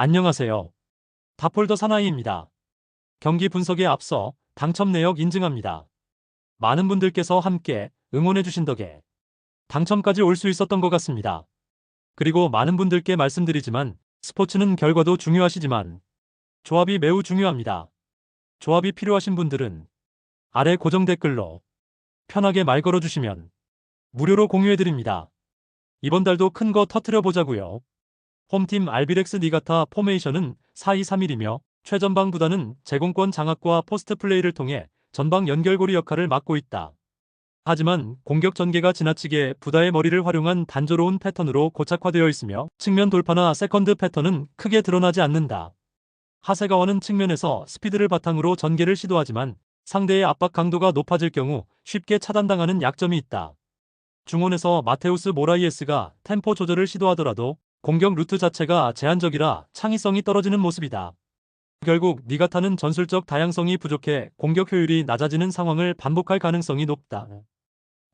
안녕하세요. 다폴더 사나이입니다. 경기 분석에 앞서 당첨 내역 인증합니다. 많은 분들께서 함께 응원해 주신 덕에 당첨까지 올 수 있었던 것 같습니다. 그리고 많은 분들께 말씀드리지만 스포츠는 결과도 중요하시지만 조합이 매우 중요합니다. 조합이 필요하신 분들은 아래 고정 댓글로 편하게 말 걸어주시면 무료로 공유해드립니다. 이번 달도 큰 거 터트려 보자고요. 홈팀 알비렉스 니가타 포메이션은 4-2-3-1이며 최전방 부단은 제공권 장악과 포스트 플레이를 통해 전방 연결고리 역할을 맡고 있다. 하지만 공격 전개가 지나치게 부다의 머리를 활용한 단조로운 패턴으로 고착화되어 있으며 측면 돌파나 세컨드 패턴은 크게 드러나지 않는다. 하세가와는 측면에서 스피드를 바탕으로 전개를 시도하지만 상대의 압박 강도가 높아질 경우 쉽게 차단당하는 약점이 있다. 중원에서 마테우스 모라이에스가 템포 조절을 시도하더라도 공격 루트 자체가 제한적이라 창의성이 떨어지는 모습이다. 결국 니가타는 전술적 다양성이 부족해 공격 효율이 낮아지는 상황을 반복할 가능성이 높다.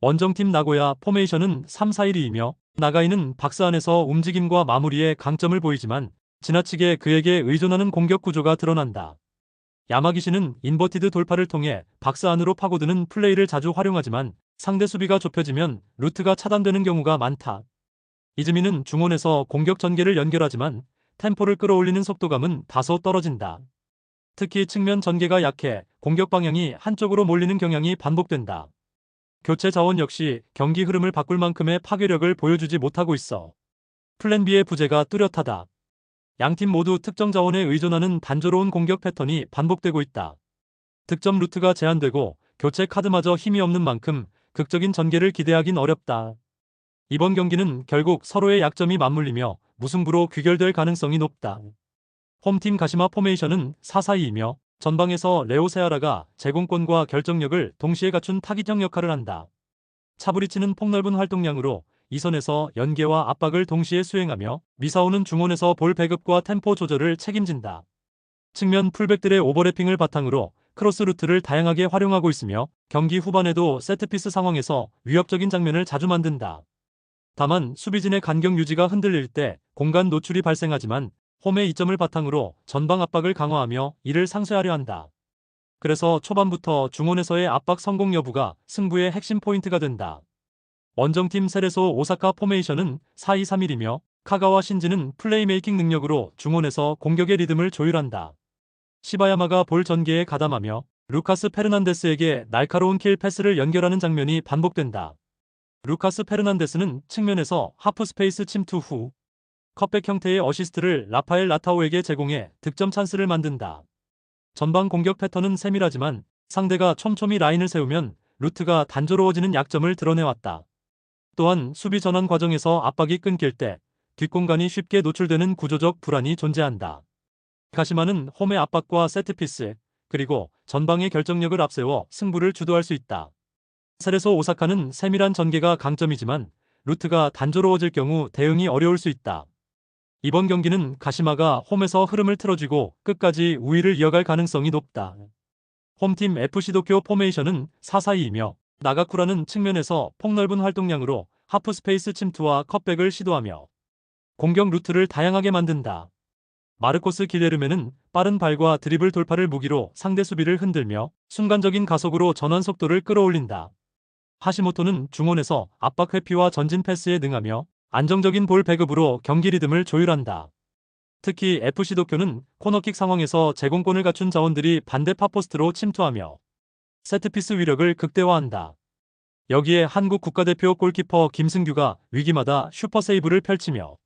원정팀 나고야 포메이션은 3-4-1이이며 나가이는 박스 안에서 움직임과 마무리에 강점을 보이지만 지나치게 그에게 의존하는 공격 구조가 드러난다. 야마기시는 인버티드 돌파를 통해 박스 안으로 파고드는 플레이를 자주 활용하지만 상대 수비가 좁혀지면 루트가 차단되는 경우가 많다. 이즈미는 중원에서 공격 전개를 연결하지만 템포를 끌어올리는 속도감은 다소 떨어진다. 특히 측면 전개가 약해 공격 방향이 한쪽으로 몰리는 경향이 반복된다. 교체 자원 역시 경기 흐름을 바꿀 만큼의 파괴력을 보여주지 못하고 있어 플랜 B의 부재가 뚜렷하다. 양팀 모두 특정 자원에 의존하는 단조로운 공격 패턴이 반복되고 있다. 득점 루트가 제한되고 교체 카드마저 힘이 없는 만큼 극적인 전개를 기대하긴 어렵다. 이번 경기는 결국 서로의 약점이 맞물리며 무승부로 귀결될 가능성이 높다. 홈팀 가시마 포메이션은 4-4-2이며 전방에서 레오 세아라가 제공권과 결정력을 동시에 갖춘 타깃형 역할을 한다. 차브리치는 폭넓은 활동량으로 이선에서 연계와 압박을 동시에 수행하며 미사오는 중원에서 볼 배급과 템포 조절을 책임진다. 측면 풀백들의 오버래핑을 바탕으로 크로스 루트를 다양하게 활용하고 있으며 경기 후반에도 세트피스 상황에서 위협적인 장면을 자주 만든다. 다만 수비진의 간격 유지가 흔들릴 때 공간 노출이 발생하지만 홈의 이점을 바탕으로 전방 압박을 강화하며 이를 상쇄하려 한다. 그래서 초반부터 중원에서의 압박 성공 여부가 승부의 핵심 포인트가 된다. 원정팀 세레소 오사카 포메이션은 4-2-3-1이며 카가와 신지는 플레이메이킹 능력으로 중원에서 공격의 리듬을 조율한다. 시바야마가 볼 전개에 가담하며 루카스 페르난데스에게 날카로운 킬 패스를 연결하는 장면이 반복된다. 루카스 페르난데스는 측면에서 하프 스페이스 침투 후 컵백 형태의 어시스트를 라파엘 라타오에게 제공해 득점 찬스를 만든다. 전방 공격 패턴은 세밀하지만 상대가 촘촘히 라인을 세우면 루트가 단조로워지는 약점을 드러내왔다. 또한 수비 전환 과정에서 압박이 끊길 때 뒷공간이 쉽게 노출되는 구조적 불안이 존재한다. 가시마는 홈의 압박과 세트피스, 그리고 전방의 결정력을 앞세워 승부를 주도할 수 있다. 세레소 오사카는 세밀한 전개가 강점이지만 루트가 단조로워질 경우 대응이 어려울 수 있다. 이번 경기는 가시마가 홈에서 흐름을 틀어주고 끝까지 우위를 이어갈 가능성이 높다. 홈팀 FC 도쿄 포메이션은 4-4-2이며 나가쿠라는 측면에서 폭넓은 활동량으로 하프 스페이스 침투와 컵백을 시도하며 공격 루트를 다양하게 만든다. 마르코스 길레르메는 빠른 발과 드리블 돌파를 무기로 상대 수비를 흔들며 순간적인 가속으로 전환 속도를 끌어올린다. 하시모토는 중원에서 압박 회피와 전진 패스에 능하며 안정적인 볼 배급으로 경기 리듬을 조율한다. 특히 FC 도쿄는 코너킥 상황에서 제공권을 갖춘 자원들이 반대 파포스트로 침투하며 세트피스 위력을 극대화한다. 여기에 한국 국가대표 골키퍼 김승규가 위기마다 슈퍼세이브를 펼치며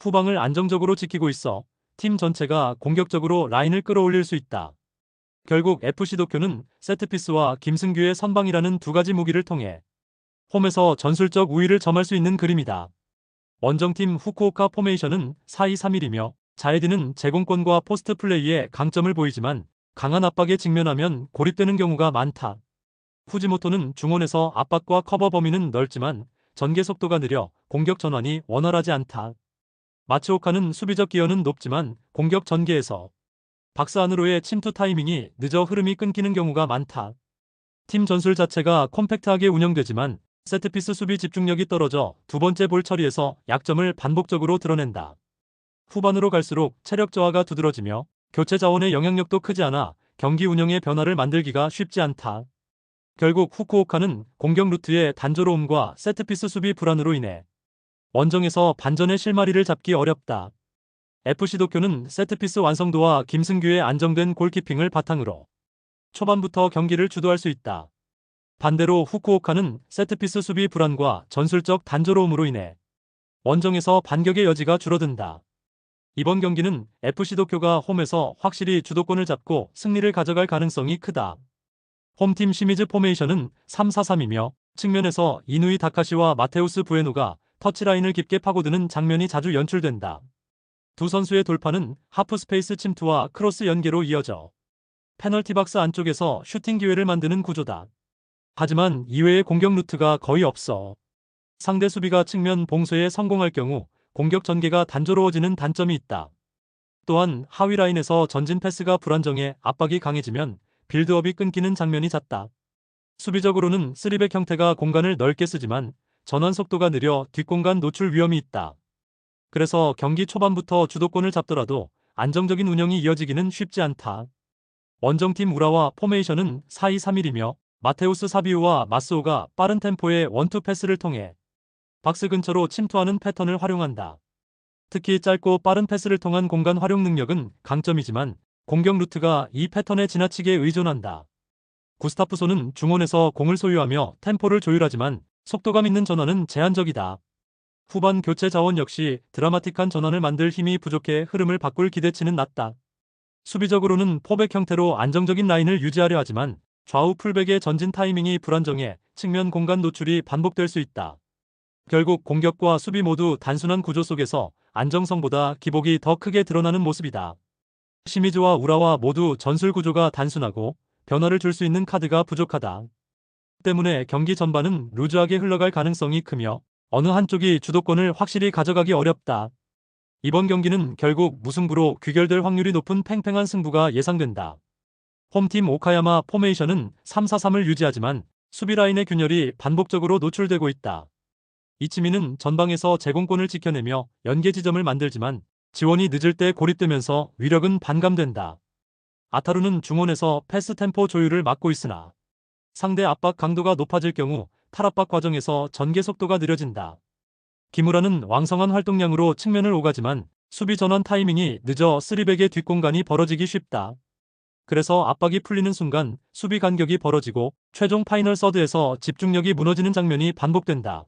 후방을 안정적으로 지키고 있어 팀 전체가 공격적으로 라인을 끌어올릴 수 있다. 결국 FC 도쿄는 세트피스와 김승규의 선방이라는 두 가지 무기를 통해 홈에서 전술적 우위를 점할 수 있는 그림이다. 원정팀 후쿠오카 포메이션은 4-2-3-1이며 자에디는 제공권과 포스트 플레이에 강점을 보이지만 강한 압박에 직면하면 고립되는 경우가 많다. 후지모토는 중원에서 압박과 커버 범위는 넓지만 전개 속도가 느려 공격 전환이 원활하지 않다. 마츠오카는 수비적 기여는 높지만 공격 전개에서 박스 안으로의 침투 타이밍이 늦어 흐름이 끊기는 경우가 많다. 팀 전술 자체가 컴팩트하게 운영되지만 세트피스 수비 집중력이 떨어져 두 번째 볼 처리에서 약점을 반복적으로 드러낸다. 후반으로 갈수록 체력 저하가 두드러지며 교체 자원의 영향력도 크지 않아 경기 운영의 변화를 만들기가 쉽지 않다. 결국 후쿠오카는 공격 루트의 단조로움과 세트피스 수비 불안으로 인해 원정에서 반전의 실마리를 잡기 어렵다. FC 도쿄는 세트피스 완성도와 김승규의 안정된 골키핑을 바탕으로 초반부터 경기를 주도할 수 있다. 반대로 후쿠오카는 세트피스 수비 불안과 전술적 단조로움으로 인해 원정에서 반격의 여지가 줄어든다. 이번 경기는 FC 도쿄가 홈에서 확실히 주도권을 잡고 승리를 가져갈 가능성이 크다. 홈팀 시미즈 포메이션은 3-4-3이며 측면에서 이누이 다카시와 마테우스 부에노가 터치라인을 깊게 파고드는 장면이 자주 연출된다. 두 선수의 돌파는 하프 스페이스 침투와 크로스 연계로 이어져 페널티 박스 안쪽에서 슈팅 기회를 만드는 구조다. 하지만 이외의 공격 루트가 거의 없어. 상대 수비가 측면 봉쇄에 성공할 경우 공격 전개가 단조로워지는 단점이 있다. 또한 하위 라인에서 전진 패스가 불안정해 압박이 강해지면 빌드업이 끊기는 장면이 잦다. 수비적으로는 3백 형태가 공간을 넓게 쓰지만 전환 속도가 느려 뒷공간 노출 위험이 있다. 그래서 경기 초반부터 주도권을 잡더라도 안정적인 운영이 이어지기는 쉽지 않다. 원정팀 우라와 포메이션은 4-2-3-1이며 마테우스 사비우와 마스오가 빠른 템포의 원투 패스를 통해 박스 근처로 침투하는 패턴을 활용한다. 특히 짧고 빠른 패스를 통한 공간 활용 능력은 강점이지만 공격 루트가 이 패턴에 지나치게 의존한다. 구스타프소는 중원에서 공을 소유하며 템포를 조율하지만 속도감 있는 전환은 제한적이다. 후반 교체 자원 역시 드라마틱한 전환을 만들 힘이 부족해 흐름을 바꿀 기대치는 낮다. 수비적으로는 포백 형태로 안정적인 라인을 유지하려 하지만 좌우 풀백의 전진 타이밍이 불안정해 측면 공간 노출이 반복될 수 있다. 결국 공격과 수비 모두 단순한 구조 속에서 안정성보다 기복이 더 크게 드러나는 모습이다. 시미즈와 우라와 모두 전술 구조가 단순하고 변화를 줄 수 있는 카드가 부족하다. 때문에 경기 전반은 루즈하게 흘러갈 가능성이 크며 어느 한쪽이 주도권을 확실히 가져가기 어렵다. 이번 경기는 결국 무승부로 귀결될 확률이 높은 팽팽한 승부가 예상된다. 홈팀 오카야마 포메이션은 3-4-3을 유지하지만 수비 라인의 균열이 반복적으로 노출되고 있다. 이치미는 전방에서 제공권을 지켜내며 연계 지점을 만들지만 지원이 늦을 때 고립되면서 위력은 반감된다. 아타루는 중원에서 패스 템포 조율을 맡고 있으나 상대 압박 강도가 높아질 경우 탈압박 과정에서 전개 속도가 느려진다. 기무라는 왕성한 활동량으로 측면을 오가지만 수비 전환 타이밍이 늦어 쓰리백의 뒷공간이 벌어지기 쉽다. 그래서 압박이 풀리는 순간 수비 간격이 벌어지고 최종 파이널 서드에서 집중력이 무너지는 장면이 반복된다.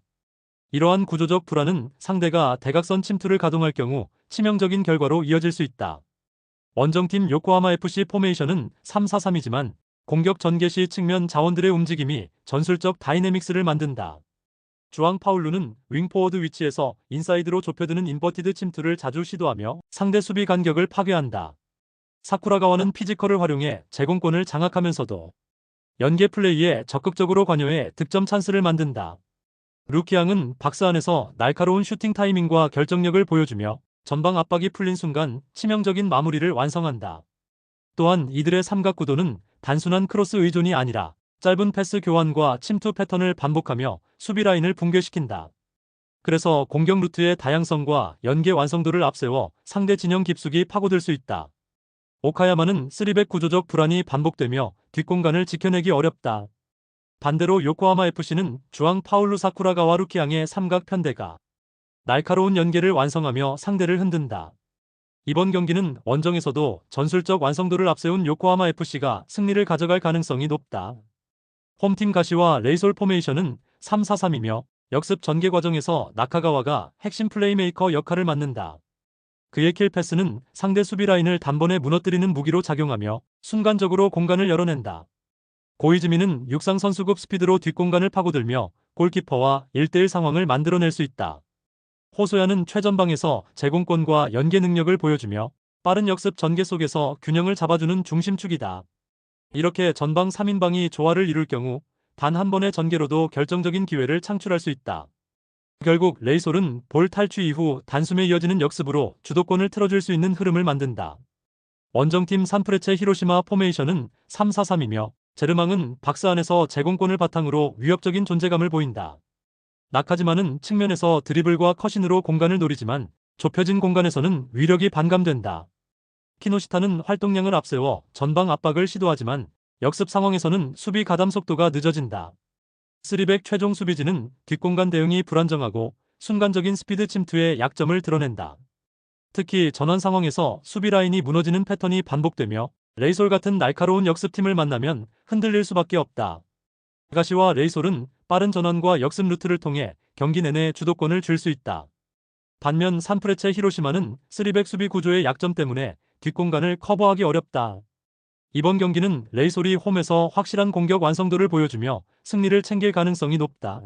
이러한 구조적 불안은 상대가 대각선 침투를 가동할 경우 치명적인 결과로 이어질 수 있다. 원정팀 요코하마 FC 포메이션은 3-4-3이지만 공격 전개 시 측면 자원들의 움직임이 전술적 다이내믹스를 만든다. 주앙 파울루는 윙포워드 위치에서 인사이드로 좁혀드는 인버티드 침투를 자주 시도하며 상대 수비 간격을 파괴한다. 사쿠라가와는 피지컬을 활용해 제공권을 장악하면서도 연계 플레이에 적극적으로 관여해 득점 찬스를 만든다. 루키앙은 박스 안에서 날카로운 슈팅 타이밍과 결정력을 보여주며 전방 압박이 풀린 순간 치명적인 마무리를 완성한다. 또한 이들의 삼각 구도는 단순한 크로스 의존이 아니라 짧은 패스 교환과 침투 패턴을 반복하며 수비 라인을 붕괴시킨다. 그래서 공격 루트의 다양성과 연계 완성도를 앞세워 상대 진영 깊숙이 파고들 수 있다. 오카야마는 3백 구조적 불안이 반복되며 뒷공간을 지켜내기 어렵다. 반대로 요코하마 FC는 주앙 파울루 사쿠라가와 루키앙의 삼각 편대가 날카로운 연계를 완성하며 상대를 흔든다. 이번 경기는 원정에서도 전술적 완성도를 앞세운 요코하마 FC가 승리를 가져갈 가능성이 높다. 홈팀 가시와 레이솔 포메이션은 3-4-3이며 역습 전개 과정에서 나카가와가 핵심 플레이메이커 역할을 맡는다. 그의 킬 패스는 상대 수비 라인을 단번에 무너뜨리는 무기로 작용하며 순간적으로 공간을 열어낸다. 고이즈미는 육상 선수급 스피드로 뒷공간을 파고들며 골키퍼와 1대1 상황을 만들어낼 수 있다. 호소야는 최전방에서 제공권과 연계 능력을 보여주며 빠른 역습 전개 속에서 균형을 잡아주는 중심축이다. 이렇게 전방 3인방이 조화를 이룰 경우 단 한 번의 전개로도 결정적인 기회를 창출할 수 있다. 결국 레이솔은 볼 탈취 이후 단숨에 이어지는 역습으로 주도권을 틀어줄 수 있는 흐름을 만든다. 원정팀 산프레체 히로시마 포메이션은 3-4-3이며 제르망은 박스 안에서 제공권을 바탕으로 위협적인 존재감을 보인다. 나카지마는 측면에서 드리블과 컷신으로 공간을 노리지만 좁혀진 공간에서는 위력이 반감된다. 키노시타는 활동량을 앞세워 전방 압박을 시도하지만 역습 상황에서는 수비 가담 속도가 늦어진다. 쓰리백 최종 수비진은 뒷공간 대응이 불안정하고 순간적인 스피드 침투에 약점을 드러낸다. 특히 전환 상황에서 수비 라인이 무너지는 패턴이 반복되며 레이솔 같은 날카로운 역습팀을 만나면 흔들릴 수밖에 없다. 가시와 레이솔은 빠른 전환과 역습 루트를 통해 경기 내내 주도권을 줄 수 있다. 반면 산프레체 히로시마는 3백 수비 구조의 약점 때문에 뒷공간을 커버하기 어렵다. 이번 경기는 레이솔이 홈에서 확실한 공격 완성도를 보여주며 승리를 챙길 가능성이 높다.